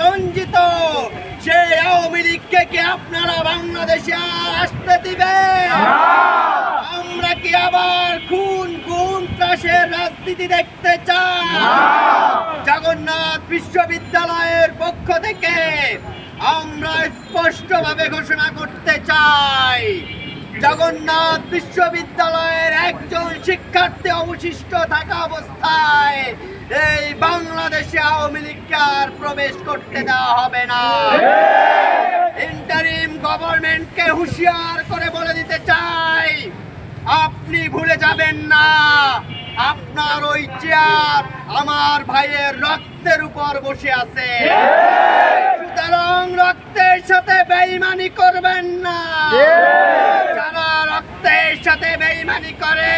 রঞ্জিত সেই আওয়ামী লীগকে কি আপনারা বাংলাদেশে আসতে দিবেন আমরা কি আবার খুন গুম ত্রাসের রাজনীতি দেখতে চাই? জগন্নাথ বিশ্ববিদ্যালয়ের পক্ষ থেকে আমরা স্পষ্টভাবে ঘোষণা করতে চাই, জগন্নাথ বিশ্ববিদ্যালয়ের একজন শিক্ষার্থী অবশিষ্ট থাকা অবস্থায় এই বাংলাদেশে আওয়ামী লীগকে আর প্রবেশ করতে দেওয়া হবে না। ইন্টারিম গভর্নমেন্টকে হুঁশিয়ার করে বলে দিতে চাই, আপনি ভুলে যাবেন না। আপনার ওই চেয়ার আমার ভাইয়ের রক্তের উপর বসে আছে। সুতরাং রক্তের সাথে বেইমানি করবেন না। বেইমানি করে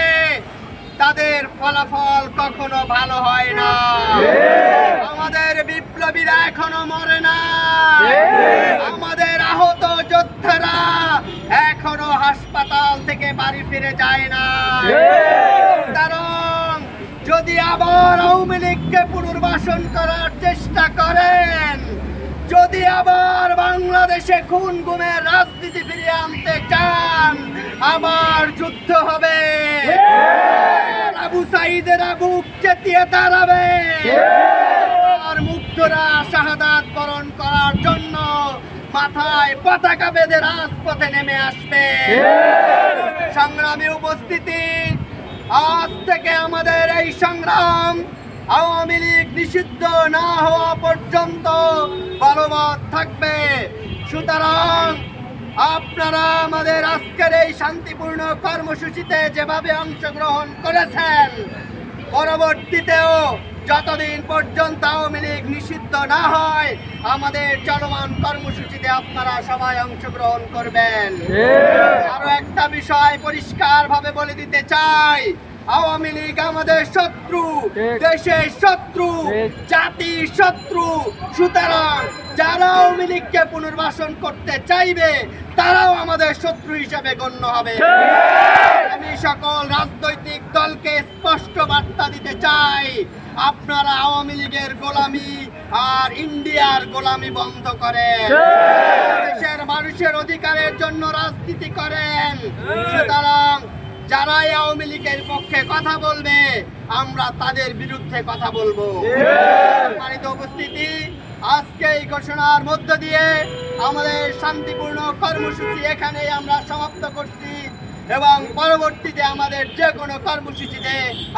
তাদের ফলাফল কখনো ভালো হয় না। আমাদের বিপ্লবীরা এখনও মরে না। আমাদের আহত যোদ্ধারা এখনও হাসপাতাল থেকে বাড়ি ফিরে যায় না। কারণ যদি আবার আওয়ামী লীগকে পুনর্বাসন করার চেষ্টা করেন যদি আবার বাংলাদেশে খুন গুমের রাজনীতি ফিরিয়ে আনতে চান আবার যুদ্ধ আবু বুক চেতিয়ে দাঁড়াবে। আর শাহাদাত বরণ করার জন্য মাথায় পতাকা বেঁধে রাজপথে নেমে আসবে। সংগ্রামী উপস্থিতি। আজ থেকে আমাদের এই সংগ্রাম আওয়ামী লীগ নিষিদ্ধ না হওয়া পর্যন্ত বলবৎ থাকবে। সুতরাং আপনারা আমাদের আজকের এই শান্তিপূর্ণ কর্মসূচিতে যেভাবে অংশগ্রহণ করেছেন পরবর্তীতেও যতদিন পর্যন্ত আওয়ামী লীগ নিষিদ্ধ না হয় আমাদের চলমান কর্মসূচিতে আপনারা সবাই অংশগ্রহণ করবেন। আরও একটা বিষয় পরিষ্কার ভাবে বলে দিতে চাই আওয়ামী লীগ আমাদের শত্রু দেশের শত্রু জাতির শত্রু। সুতরাং যারা আওয়ামী লীগকে পুনর্বাসন করতে চাইবে তারাও আমাদের শত্রু হিসেবে গণ্য হবে। আমি সকল চাই, আপনারা আওয়ামী লীগের গোলামি আর ইন্ডিয়ার গোলামি বন্ধ করেন। দেশের মানুষের অধিকারের জন্য রাজনীতি করেন। সুতরাং যারাই আওয়ামী লীগের পক্ষে কথা বলবে, আমরা তাদের বিরুদ্ধে কথা বলব। সম্মানিত উপস্থিতি, আজকে এই ঘোষণার মধ্য দিয়ে আমাদের শান্তিপূর্ণ কর্মসূচি এখানেই আমরা সমাপ্ত করছি। এবং পরবর্তীতে আমাদের যে কোনো কর্মসূচিতে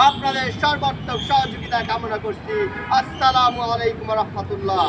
আপনাদের সর্বাত্মক সহযোগিতা কামনা করছি। আসসালামু আলাইকুম রহমতুল্লাহ।